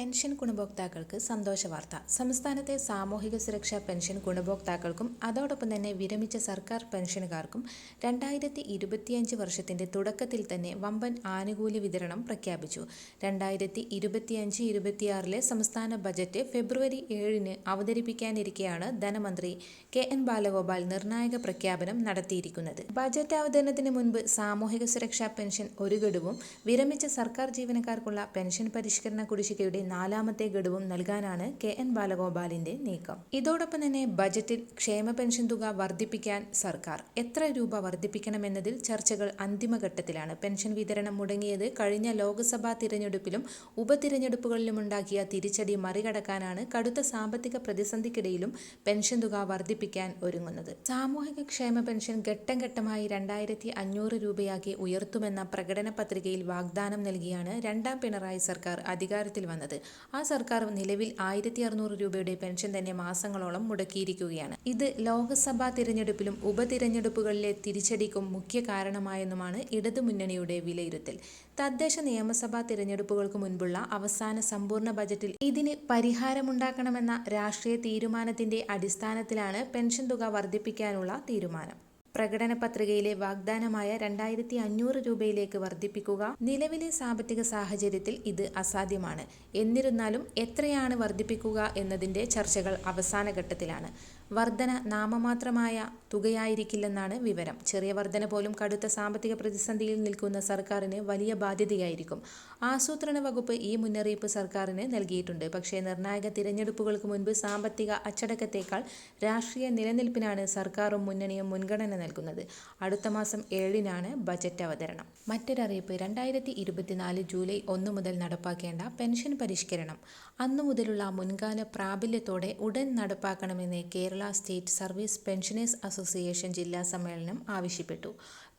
Pension ഗുണഭോക്താക്കൾക്ക് സന്തോഷ വാർത്ത. സംസ്ഥാനത്തെ സാമൂഹിക സുരക്ഷാ പെൻഷൻ ഗുണഭോക്താക്കൾക്കും അതോടൊപ്പം തന്നെ വിരമിച്ച സർക്കാർ പെൻഷനുകാർക്കും രണ്ടായിരത്തി ഇരുപത്തിയഞ്ച് വർഷത്തിന്റെ തുടക്കത്തിൽ തന്നെ വമ്പൻ ആനുകൂല്യ വിതരണം പ്രഖ്യാപിച്ചു. രണ്ടായിരത്തി ഇരുപത്തിയഞ്ച് ഇരുപത്തിയാറിലെ സംസ്ഥാന ബജറ്റ് ഫെബ്രുവരി ഏഴിന് അവതരിപ്പിക്കാനിരിക്കെയാണ് ധനമന്ത്രി കെ എൻ ബാലഗോപാൽ നിർണായക പ്രഖ്യാപനം നടത്തിയിരിക്കുന്നത്. ബജറ്റ് അവതരണത്തിന് മുൻപ് സാമൂഹിക സുരക്ഷാ പെൻഷൻ ഒരു ഗഡുവും വിരമിച്ച സർക്കാർ ജീവനക്കാർക്കുള്ള പെൻഷൻ പരിഷ്കരണ കുടിശ്ശികയുടെ നാലാമത്തെ ഗഡുവും നൽകാനാണ് കെ എൻ ബാലഗോപാലിന്റെ നീക്കം. ഇതോടൊപ്പം തന്നെ ബജറ്റിൽ ക്ഷേമ പെൻഷൻ തുക വർദ്ധിപ്പിക്കാൻ സർക്കാർ എത്ര രൂപ വർദ്ധിപ്പിക്കണമെന്നതിൽ ചർച്ചകൾ അന്തിമഘട്ടത്തിലാണ്. പെൻഷൻ വിതരണം മുടങ്ങിയത് കഴിഞ്ഞ ലോക്സഭാ തിരഞ്ഞെടുപ്പിലും ഉപതിരഞ്ഞെടുപ്പുകളിലുമുണ്ടാക്കിയ തിരിച്ചടി മറികടക്കാനാണ് കടുത്ത സാമ്പത്തിക പ്രതിസന്ധിക്കിടയിലും പെൻഷൻ തുക വർദ്ധിപ്പിക്കാൻ ഒരുങ്ങുന്നത്. സാമൂഹിക ക്ഷേമ പെൻഷൻ ഘട്ടം ഘട്ടമായി രണ്ടായിരത്തി അഞ്ഞൂറ് രൂപയാക്കി ഉയർത്തുമെന്ന പ്രകടന പത്രികയിൽ വാഗ്ദാനം നൽകിയാണ് രണ്ടാം പിണറായി സർക്കാർ അധികാരത്തിൽ വന്നത്. ആ സർക്കാർ നിലവിൽ ആയിരത്തി അറുന്നൂറ് രൂപയുടെ പെൻഷൻ തന്നെ മാസങ്ങളോളം മുടക്കിയിരിക്കുകയാണ്. ഇത് ലോക്സഭാ തിരഞ്ഞെടുപ്പിലും ഉപതിരഞ്ഞെടുപ്പുകളിലെ തിരിച്ചടിക്കും മുഖ്യ കാരണമായെന്നുമാണ് ഇടതുമുന്നണിയുടെ വിലയിരുത്തൽ. തദ്ദേശ നിയമസഭാ തിരഞ്ഞെടുപ്പുകൾക്ക് മുൻപുള്ള അവസാന സമ്പൂർണ ബജറ്റിൽ ഇതിന് പരിഹാരമുണ്ടാക്കണമെന്ന രാഷ്ട്രീയ തീരുമാനത്തിന്റെ അടിസ്ഥാനത്തിലാണ് പെൻഷൻ തുക വർദ്ധിപ്പിക്കാനുള്ള തീരുമാനം. പ്രകടന പത്രികയിലെ വാഗ്ദാനമായ രണ്ടായിരത്തി അഞ്ഞൂറ് രൂപയിലേക്ക് വർദ്ധിപ്പിക്കുക. നിലവിലെ സാമ്പത്തിക സാഹചര്യത്തിൽ ഇത് അസാധ്യമാണ്. എന്നിരുന്നാലും എത്രയാണ് വർദ്ധിപ്പിക്കുക എന്നതിന്റെ ചർച്ചകൾ അവസാന ഘട്ടത്തിലാണ്. വർധന നാമമാത്രമായ തുകയായിരിക്കില്ലെന്നാണ് വിവരം. ചെറിയ വർധന പോലും കടുത്ത സാമ്പത്തിക പ്രതിസന്ധിയിൽ നിൽക്കുന്ന സർക്കാരിന് വലിയ ബാധ്യതയായിരിക്കും. ആസൂത്രണ വകുപ്പ് ഈ മുന്നറിയിപ്പ് സർക്കാരിന് നൽകിയിട്ടുണ്ട്. പക്ഷേ നിർണായക തിരഞ്ഞെടുപ്പുകൾക്ക് മുൻപ് സാമ്പത്തിക അച്ചടക്കത്തേക്കാൾ രാഷ്ട്രീയ നിലനിൽപ്പിനാണ് സർക്കാരും മുന്നണിയും മുൻഗണന നൽകുന്നത് അടുത്ത മാസം ഏഴിനാണ് ബജറ്റ് അവതരണം. മറ്റൊരറിയിപ്പ് രണ്ടായിരത്തി ഇരുപത്തിനാല് ജൂലൈ ഒന്ന് മുതൽ നടപ്പാക്കേണ്ട പെൻഷൻ പരിഷ്കരണം. അന്നു മുതലുള്ള മുൻകാല പ്രാബല്യത്തോടെ ഉടൻ നടപ്പാക്കണമെന്ന് Kerala state service pensioners association ജില്ലാ സമ്മേളനം ആവശ്യപ്പെട്ടു.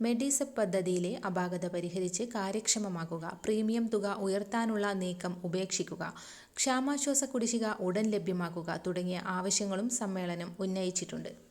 മെഡിസെപ്പ് പദ്ധതിയിലെ അപാകത പരിഹരിച്ച് കാര്യക്ഷമമാക്കുക പ്രീമിയം തുക ഉയർത്താനുള്ള നീക്കം ഉപേക്ഷിക്കുക ക്ഷാമാശ്വാസ കുടിശ്ശിക ഉടൻ ലഭ്യമാക്കുക തുടങ്ങിയ ആവശ്യങ്ങളും സമ്മേളനം ഉന്നയിച്ചിട്ടുണ്ട്.